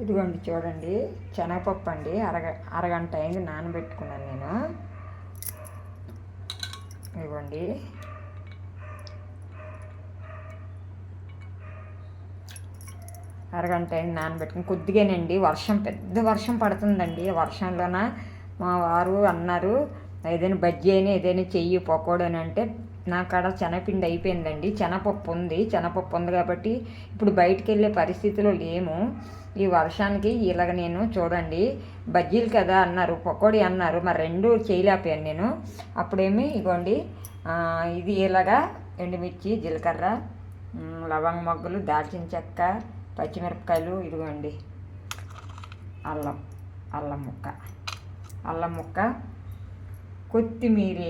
ఇదిగోండి చూడండి శనగపప్పు అండి. అరగ అరగంట అయింది నానబెట్టుకున్నాను నేను. ఇదిగోండి. అరగంట అయింది నానబెట్టుకుని కొద్దిగానండి. వర్షం పెద్ద వర్షం పడుతుందండి. వర్షంలోన మా వారు అన్నారు ఏదైనా బజ్జీ అయినా ఏదైనా చెయ్యి పకోడని అంటే నా కాడ శనగపిండి అయిపోయిందండి. శనగపప్పు ఉంది. శనగపప్పు ఉంది కాబట్టి ఇప్పుడు బయటికి వెళ్ళే పరిస్థితిలో లేము. ఈ వర్షానికి ఇలాగ నేను చూడండి. బజ్జీలు కదా అన్నారు పకోడీ అన్నారు. మరి రెండు చేయలేకపోయాను నేను. అప్పుడేమి ఇగోండి ఇది ఇలాగా ఎండుమిర్చి జీలకర్ర లవంగ మొగ్గలు దాల్చిన చెక్క పచ్చిమిరపకాయలు ఇదిగోండి. అల్లం అల్లం ముక్క అల్లం ముక్క కొత్తిమీర.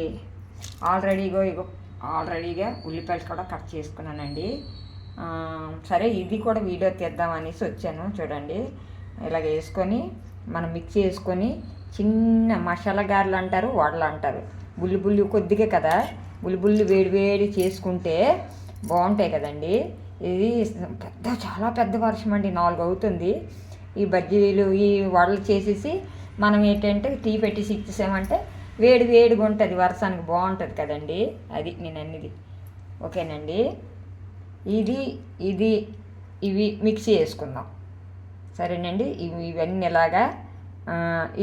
ఇగో ఇగో ఆల్రెడీగా ఉల్లిపాయలు కూడా కట్ చేసుకున్నానండి. సరే ఇది కూడా వీడియో తీద్దామనేసి వచ్చాను చూడండి. ఇలాగ వేసుకొని మనం మిక్స్ చేసుకొని చిన్న మసాలా గారెలు అంటారు వడలు అంటారు. బుల్లి బుల్లి కొద్దిగా కదా. బుల్లి బుల్లి వేడి వేడి చేసుకుంటే బాగుంటాయి కదండి. ఇది పెద్ద చాలా పెద్ద వర్షం అండి నాలుగు అవుతుంది. ఈ బజ్జీలు ఈ వడలు చేసేసి మనం ఏంటంటే టీ పెట్టేసి ఇచ్చేసామంటే వేడి వేడిగా ఉంటుంది వర్షానికి బాగుంటుంది కదండి. అది నేను అన్నది. ఓకేనండి? ఇది ఇది ఇవి మిక్సీ వేసుకుందాం. సరేనండి? ఇవి ఇవన్నీ ఇలాగా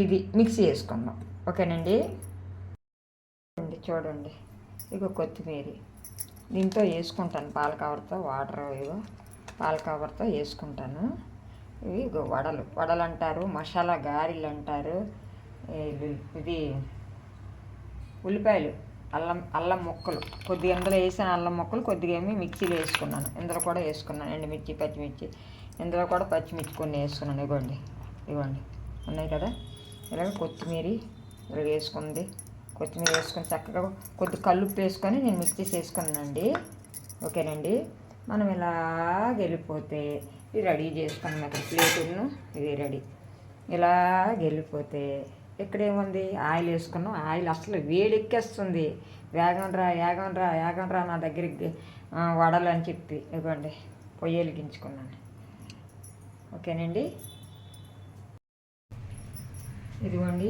ఇది మిక్సీ వేసుకుందాం. ఓకేనండి? చూడండి చూడండి. కొత్తిమీర. దీంతో వేసుకుంటాను పాల కవర్తో వాటర్ ఇగో పాల కవర్తో వేసుకుంటాను. ఇవి ఇగో వడలు. వడలు అంటారు మసాలా గారెలు అంటారు ఇది ఉల్లిపాయలు అల్లం అల్లం ముక్కలు. కొద్దిగా ఇందులో వేసిన అల్లం ముక్కలు కొద్దిగా ఏమి మిక్సీలో వేసుకున్నాను. ఇందులో కూడా వేసుకున్నాను. ఎండుమిర్చి పచ్చిమిర్చి. ఇందులో కూడా పచ్చిమిర్చి కొన్ని వేసుకున్నాను. ఇవ్వండి. ఇవ్వండి. ఉన్నాయి కదా? ఇలాగ కొత్తిమీర ఇలా వేసుకుంది. కొత్తిమీర వేసుకొని చక్కగా కొద్ది కల్లుప్పు వేసుకొని నేను మిక్సీ చేసుకున్నానండి ఓకేనండి? మనం ఇలా వెళ్ళిపోతే ఇది రెడీ చేసుకున్నాం ఇక్కడ ప్లేటును ఇది రెడీ. ఇలా వెళ్ళిపోతే ఇక్కడ ఏముంది ఆయిల్ వేసుకున్నాం. ఆయిల్ అసలు వేడెక్కేస్తుంది. వేగం రా వేగం రా వేగం రా నా దగ్గరికి వడలని వడలు అని చెప్పి ఇవ్వండి పొయ్యి వెలిగించుకున్నాను. ఓకేనండి? ఇదిగోండి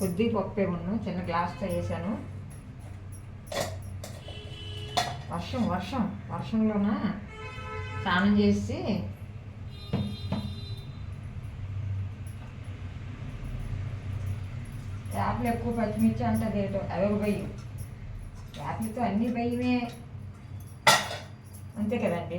కొద్ది పప్పే ఉన్నాను చిన్న గ్లాస్తో వేసాను. వర్షం వర్షం వర్షంలోన? స్నానం చేసి యాప్లు ఎక్కువ పచ్చిమిర్చి అంటది ఏటో అవి ఒక భయం. యాప్లతో అన్ని భయమే. అంతే కదండి.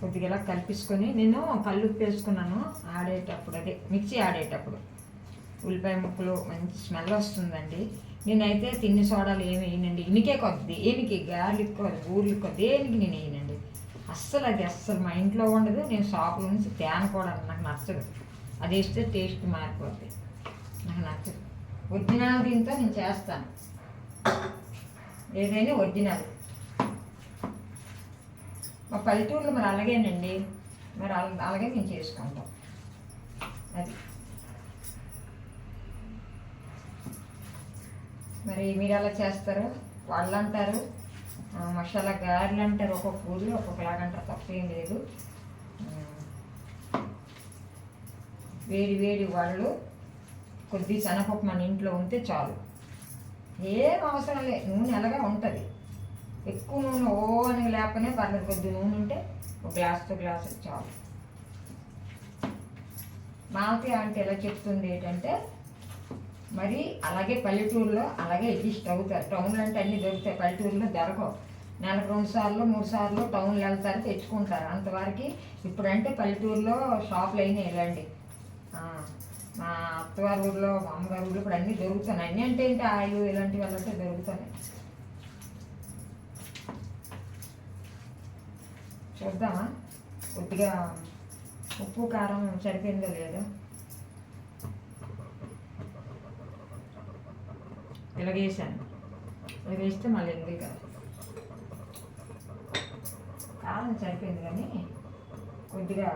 కొద్దిగా ఇలా కలిపించుకొని నేను కళ్ళు వేసుకున్నాను ఆడేటప్పుడు అదే మిక్సీ ఆడేటప్పుడు. ఉల్లిపాయ ముక్కలు మంచి స్మెల్ వస్తుందండి. నేనైతే తిన్ని సోడాలు ఏమి వేయనండి. ఇనికే కొద్ది ఏనికి గార్లిక్ ఊర్లిక్ దేనికి నేను వేయనండి. అస్సలు అది అస్సలు మా ఇంట్లో ఉండదు నేను షాపుల నుంచి తేన కూడా నాకు నచ్చదు. అది వేస్తే టేస్ట్ మారిపోతుంది నాకు నచ్చదు. ఒరిజినల్ దీంతో నేను చేస్తాను. ఏదైనా ఒరిజినల్. మా పల్లెటూరులో మరి అలాగేనండి. మరి అలాగే మేము చేసుకుంటాం. అది. మరి మీరు ఎలా చేస్తారు? వాళ్ళు అంటారు. మసాలా గారెలు అంటారు. ఒక్కొక్క ఊరిలో ఒక్కొక్కలాగా అంటారు. తప్పేం లేదు. వేడి వేడి వాళ్ళు కొద్ది శనగపప్పు మన ఇంట్లో ఉంటే చాలు. ఏం అవసరం లేదు నూనె ఎలాగా ఉంటుంది. ఎక్కువ నూనె ఓ అని లేకపోయినా పర్లేదు కొద్ది నూనె ఉంటే ఒక గ్లాస్తో గ్లాస్ చాలు. మాకి అంటే ఎలా చెప్తుంది ఏంటంటే మరి అలాగే పల్లెటూరులో అలాగే అడ్జస్ట్ అవుతారు టౌన్లో అంటే అన్నీ దొరుకుతాయి పల్లెటూరులో దొరకవు. నెలకు రెండు సార్లు మూడు సార్లు టౌన్లో వెళ్తారు తెచ్చుకుంటారు. అంతవరకు ఇప్పుడంటే పల్లెటూరులో షాపులు అయినాయి ఇలాంటి మా అత్తవారి ఊళ్ళో మా అమ్మగారి ఊళ్ళో ఇప్పుడు అన్నీ దొరుకుతున్నాయి. అన్నీ అంటే ఏంటి? ఆయిల్ ఇలాంటి వాళ్ళంటే దొరుకుతున్నాయి. చూద్దామా? కొద్దిగా ఉప్పు కారం సరిపోయిందో లేదో. ఇలా వేసాను ఇలా వేస్తే మళ్ళీ ఎందుకు కాదు. కారం సరిపోయింది కానీ కొద్దిగా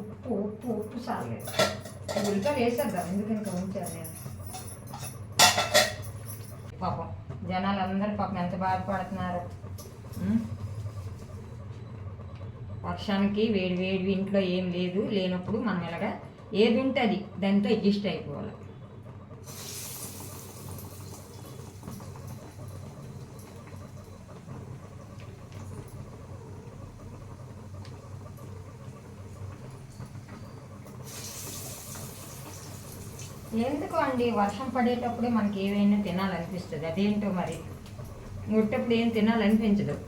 ఉప్పు ఉప్పు ఉప్పు చాలేదు ఉల్లిపాయలు వేసేద్దాం ఎందుకు ఇంకా ఉంచాను నేను పాపం జనాలు అందరూ పాపం ఎంత బాధపడుతున్నారు. వర్షానికి వేడి వేడి ఇంట్లో ఏం లేదు లేనప్పుడు మనం ఇలాగా ఏది ఉంటే అది దాంతో అడ్జస్ట్ అయిపోవాలి. ఎందుకు అండి వర్షం పడేటప్పుడు మనకి ఏవైనా తినాలనిపిస్తుంది. అదేంటో మరి? ఉట్టప్పుడు ఏం తినాలనిపించదు.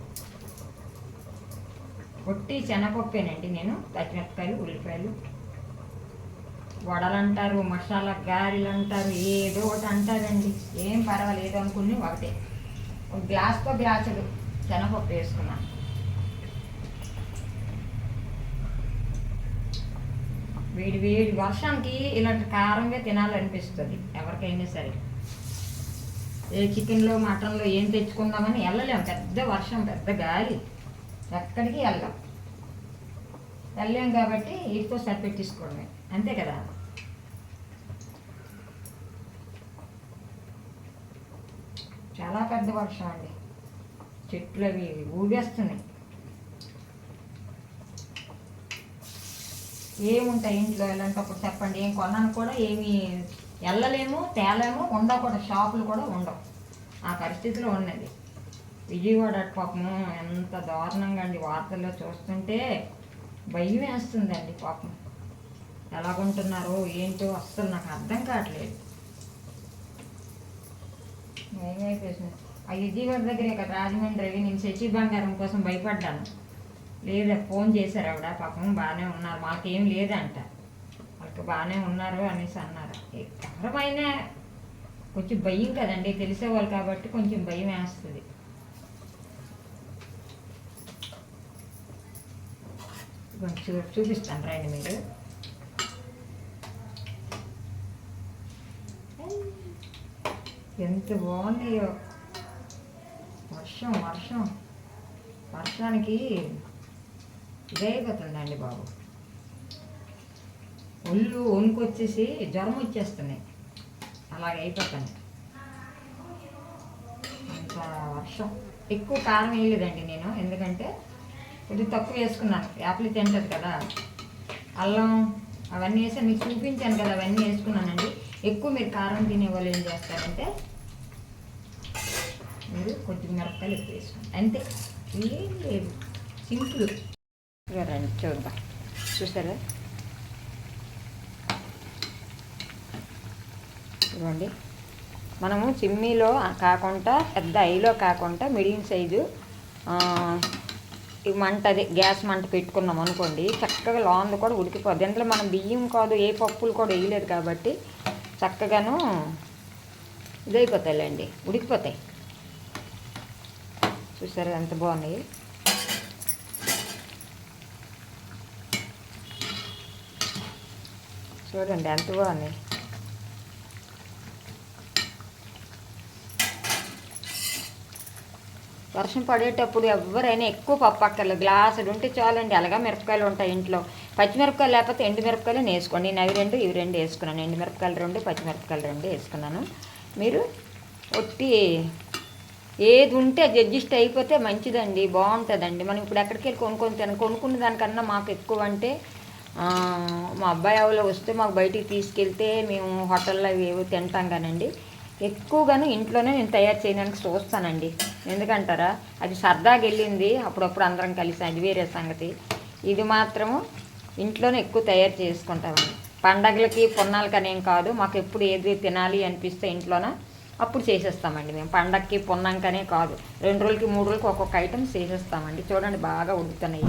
ఒట్టి శనగపప్పేనండి నేను. పచ్చిమిరపకాయలు ఉల్లిపాయలు. వడలు అంటారు మసాలా గారెలు అంటారు ఏదో ఒకటి అంటారండి. ఏం పర్వాలేదు అనుకుని ఒకటే. ఒక గ్లాస్తో గ్లాసులు శనగపప్పు వేసుకున్నాను. వేడి వేడి వర్షానికి ఇలాంటి కారంగా తినాలనిపిస్తుంది ఎవరికైనా సరే. ఏ చికెన్లో మటన్లో ఏం తెచ్చుకుందామని వెళ్ళలేము పెద్ద వర్షం పెద్ద గాలి. ఎక్కడికి వెళ్ళాం. వెళ్ళాం కాబట్టి వీటితో సరిపెట్టించుకోవడమే అంతే కదా? చాలా పెద్ద వర్షం అండి. చెట్లు అవి ఊగేస్తున్నాయి. ఏముంటాయి ఇంట్లో ఇలాంటప్పుడు చెప్పండి? ఏం కొన్నాను కూడా ఏమి వెళ్ళలేము తేలేము ఉండవు కూడా షాపులు కూడా ఉండవు. ఆ పరిస్థితిలో ఉన్నది విజయవాడ అటు పాపము ఎంత దారుణంగా అండి వార్తల్లో చూస్తుంటే భయం వేస్తుందండి పాపం ఎలాగుంటున్నారో ఏంటో అస్సలు నాకు అర్థం కావట్లేదు. ఏమైపోయింది ఆ విజయవాడ దగ్గరే కదా రాజమండ్రి నేను శశి బంగారం కోసం భయపడ్డాను. లేదా ఫోన్ చేశారు ఆవిడ. పాపం బాగానే ఉన్నారు. మాకేం లేదంట. వాళ్ళకి బాగానే ఉన్నారు అనేసి అన్నారు. ఎవరమైనా కొంచెం భయం కదండి. తెలిసేవాళ్ళు కాబట్టి కొంచెం భయం వేస్తుంది. కొంచెం చూపిస్తాను రండి మీరు. ఎంత బాగున్నాయో. వర్షం వర్షం. వర్షానికి ఇదైపోతుందండి బాబు. ఒళ్ళు వణుకొచ్చేసి జ్వరం వచ్చేస్తున్నాయి అలాగ అయిపోతుంది. అంత వర్షం. ఎక్కువ కారం వేయలేదండి నేను ఎందుకంటే కొద్దిగా తక్కువ వేసుకున్నాను. యాపిల్ తింటుంది కదా. అల్లం అవన్నీ వేసి మీకు చూపించాను కదా అవన్నీ వేసుకున్నానండి. ఎక్కువ మీరు కారం తినే వాళ్ళు ఏం చేస్తారంటే మీరు కొద్దిగా మిరపకాయలు ఎక్కువ వేసుకోండి. అంతే. ఏం లేదు. సింపుల్. రండి చూద్దాం చూసారా ఇవ్వండి మనము చిమ్మీలో కాకుండా పెద్ద ఐలో కాకుండా మిడియం సైజు ఈ మంట అదే గ్యాస్ మంట పెట్టుకున్నాం అనుకోండి చక్కగా లోన్లు కూడా ఉడికిపోద్ది అందులో మనం బియ్యం కాదు ఏ పప్పులు కూడా వేయలేదు కాబట్టి చక్కగాను ఇదైపోతాయిలేండి. ఉడికిపోతాయి. చూసారా ఎంత బాగున్నాయి? చూడండి ఎంత బాగుంది వర్షం పడేటప్పుడు ఎవరైనా ఎక్కువ పప్పు అక్కర్లేదు. గ్లాసులు ఉంటే చాలండి. అలాగా మిరపకాయలు ఉంటాయి ఇంట్లో. పచ్చిమిరపకాయలు లేకపోతే ఎండు మిరపకాయలు వేసుకోండి నేను అవి రెండు ఇవి రెండు వేసుకున్నాను. ఎండు మిరపకాయలు రెండు పచ్చిమిరపకాయలు రెండు వేసుకున్నాను. మీరు ఒట్టి ఏది ఉంటే అది అడ్జస్ట్ అయిపోతే మంచిదండి. బాగుంటుందండి. మనం ఇప్పుడు ఎక్కడికి వెళ్ళి కొనుక్కొని తిన కొనుక్కున్న దానికన్నా మాకు ఎక్కువ అంటే మా అబ్బాయి ఎవరో వస్తే మాకు బయటికి తీసుకెళ్తే మేము హోటల్లో అవి ఏవో తింటాం కానండి. ఎక్కువగాను ఇంట్లోనే నేను తయారు చేయడానికి చూస్తానండి. ఎందుకంటారా? అది సరదాగా వెళ్ళింది అప్పుడప్పుడు అందరం కలిసి అది వేరే సంగతి. ఇది మాత్రము ఇంట్లోనే ఎక్కువ తయారు చేసుకుంటామండి పండగలకి పున్నాలకనేం అనేం కాదు మాకు ఎప్పుడు ఏది తినాలి అనిపిస్తే ఇంట్లోన అప్పుడు చేసేస్తామండి మేము. పండగకి పున్నాకనే కాదు. రెండు రోజులకి మూడు రోజులకి ఒక్కొక్క ఐటమ్స్ చేసేస్తామండి. చూడండి బాగా ఉడుకుతున్నాయి.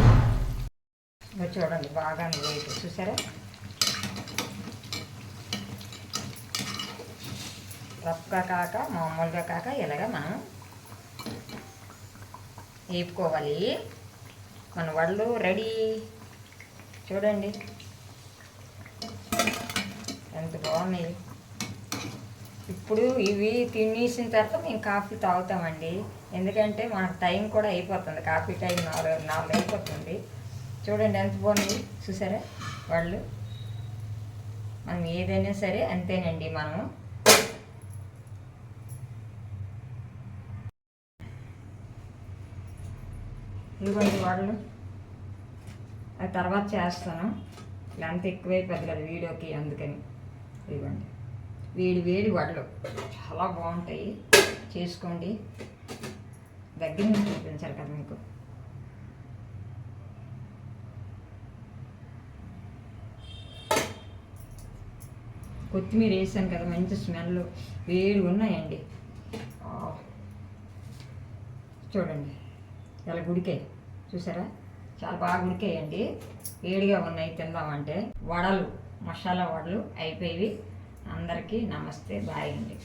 చూడండి బాగా వేసి చూసారా? రఫ్గా కాక మామూలుగా కాక ఇలాగ మనం వేపుకోవాలి. మన వడలు రెడీ. చూడండి. ఎంత బాగున్నాయి. ఇప్పుడు ఇవి తినేసిన తర్వాత మేము కాఫీ తాగుతామండి. ఎందుకంటే మనకు టైం కూడా అయిపోతుంది. కాఫీ టైం నాలుగు నాలుగు అయిపోతుంది. చూడండి ఎంత బాగుంది. చూసారా? వాళ్ళు మనం ఏదైనా సరే అంతేనండి మనం ఇదిగోండి వాళ్ళు. అది తర్వాత చేస్తాను. లెంత్ ఎక్కువైపోద్ది కదా వీడియోకి అందుకని. ఇదిగోండి. వేడి వేడి వడలు. చాలా బాగుంటాయి. చేసుకోండి. దగ్గర నుంచి చూపించాలి కదా మీకు. కొత్తిమీర వేసాను కదా మంచి స్మెల్. వేడి ఉన్నాయండి. చూడండి. ఇలా గుడికాయ. చూసారా? చాలా బాగా ఉడికాయండి వేడిగా ఉన్నాయి తిందామంటే. వడలు మసాలా వడలు అయిపోయి అందరికీ నమస్తే బాయ్ అండి.